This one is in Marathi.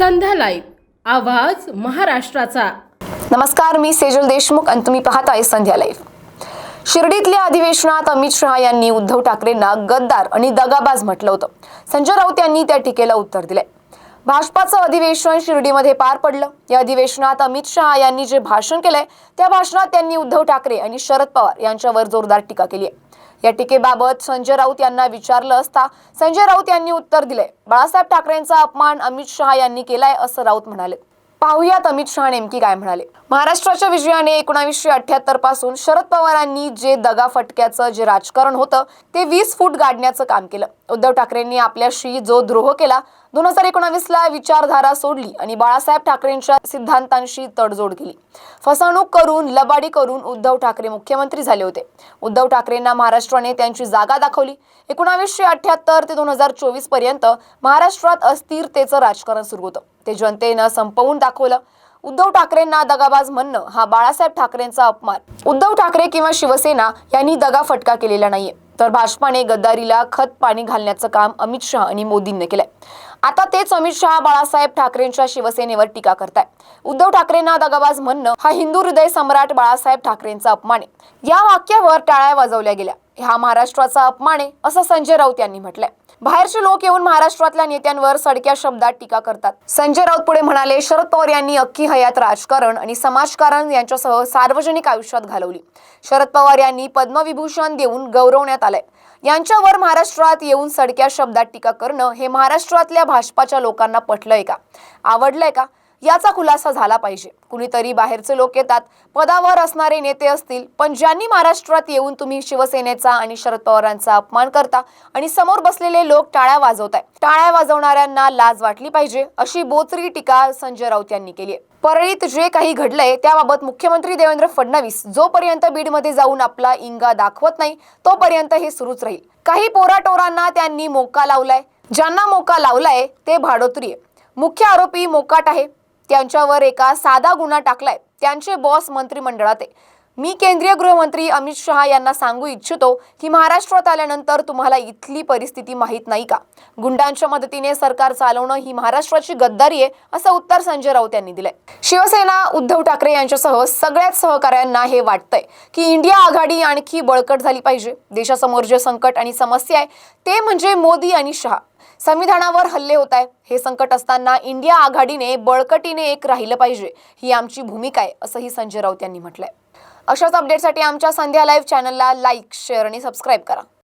लाईव्ह. आवाज महाराष्ट्राचा. नमस्कार मी सेजल देशमुख आणि तुम्ही पाहताय संध्या लाईव्ह. शिर्डीतल्या अधिवेशनात अमित शहा यांनी उद्धव ठाकरेंना गद्दार आणि दगाबाज म्हटलं होतं. संजय राऊत यांनी त्या टीकेला उत्तर दिलंय. भाजपाचं अधिवेशन शिर्डीमध्ये पार पडलं. या अधिवेशनात अमित शहा यांनी जे भाषण केलंय त्या भाषणात त्यांनी उद्धव ठाकरे आणि शरद पवार यांच्यावर जोरदार टीका केली आहे. या टीकेबाबत संजय राऊत यांना विचारलं असता संजय राऊत यांनी उत्तर दिले. बाळासाहेब ठाकरेंचा अपमान अमित शहा यांनी केलाय असं राऊत म्हणाले. पाहुयात अमित शहा नेमकी काय म्हणाले. महाराष्ट्राच्या विजयाने एकोणावीसशे अठ्याहत्तरपासून शरद पवारांनी जे दगा फटक्याचं जे राजकारण होतं ते वीस फूट गाडण्याचं काम केलं. उद्धव ठाकरेंनी आपल्याशी जो द्रोह केला दोन हजार एकोणावीसला विचारधारा सोडली आणि बाळासाहेब ठाकरेंच्या सिद्धांतांशी तडजोड केली. फसवणूक करून लबाडी करून उद्धव ठाकरे मुख्यमंत्री झाले होते. उद्धव ठाकरेंना महाराष्ट्राने त्यांची जागा दाखवली. एकोणावीसशे अठ्याहत्तर ते दोन हजार चोवीसपर्यंत महाराष्ट्रात अस्थिरतेचं राजकारण सुरू होतं. ते जनतेनं संपवून दाखवलं. उद्धव ठाकरेंना दगाबाज म्हणणं हा बाळासाहेब ठाकरेंचा अपमान. उद्धव ठाकरे किंवा शिवसेना यांनी दगा फटका केलेला नाहीये. तर भाजपाने गद्दारीला खत पाणी घालण्याचं काम अमित शहा आणि मोदींनी केलंय. आता तेच अमित शहा बाळासाहेब ठाकरेंच्या शिवसेनेवर टीका करताय. उद्धव ठाकरेंना दगाबाज म्हणणं हा हिंदू हृदय सम्राट बाळासाहेब ठाकरेंचा अपमान आहे. या वाक्यावर टाळ्या वाजवल्या गेल्या. हा महाराष्ट्राचा अपमान आहे असं संजय राऊत यांनी म्हटलंय. बाहेरचे लोक येऊन महाराष्ट्रातल्या नेत्यांवर सडक्या शब्दात टीका करतात. संजय राऊत पुढे म्हणाले शरद पवार यांनी अख्खी हयात राजकारण आणि समाजकारण यांच्यासह सार्वजनिक आयुष्यात घालवली. शरद पवार यांनी पद्मविभूषण देऊन गौरवण्यात आलंय. यांच्यावर महाराष्ट्रात येऊन सडक्या शब्दात टीका करणं हे महाराष्ट्रातल्या भाजपाच्या लोकांना पटलंय का? आवडलंय का? याचा खुलासा झाला पाहिजे. कुणीतरी बाहेरचे लोक येतात पदावर असणारे नेते असतील पण ज्यांनी महाराष्ट्रात येऊन तुम्ही शिवसेनेचा आणि शरद पवारांचा अपमान करता आणि समोर बसलेले लोक टाळ्या वाजवताय. टाळ्या वाजवणाऱ्यांना लाज वाटली पाहिजे अशी बोचरी टीका संजय राऊत यांनी केली आहे. परळीत जे काही घडलंय त्याबाबत मुख्यमंत्री देवेंद्र फडणवीस जोपर्यंत बीडमध्ये जाऊन आपला इंगा दाखवत नाही तोपर्यंत हे सुरूच राहील. काही पोराटोरांना त्यांनी मोका लावलाय. ज्यांना मोका लावलाय ते भाडोत्री आहे. मुख्य आरोपी मोकाट आहे. त्यांच्यावर एका साधा गुन्हा टाकलाय. त्यांचे बॉस मंत्रिमंडळात आहे. मी केंद्रीय गृहमंत्री अमित शहा यांना सांगू इच्छितो की महाराष्ट्रात आल्यानंतर तुम्हाला इथली परिस्थिती माहीत नाही का? गुंडांच्या मदतीने सरकार चालवणं ही महाराष्ट्राची गद्दारी आहे असं उत्तर संजय राऊत यांनी दिलंय. शिवसेना उद्धव ठाकरे यांच्यासह सगळ्याच सहकाऱ्यांना हे वाटतंय की इंडिया आघाडी आणखी बळकट झाली पाहिजे. देशासमोर जे संकट आणि समस्या आहे ते म्हणजे मोदी आणि शहा. संविधानावर हल्ले होत आहे हे संकट असताना इंडिया आघाडीने बळकटीने एक राहिलं पाहिजे. ही आमची भूमिका आहे असंही संजय राऊत यांनी म्हटलंय. अशाच अपडेटसाठी आमच्या संध्या लाईव्ह चॅनलला लाईक शेअर आणि सबस्क्राईब करा.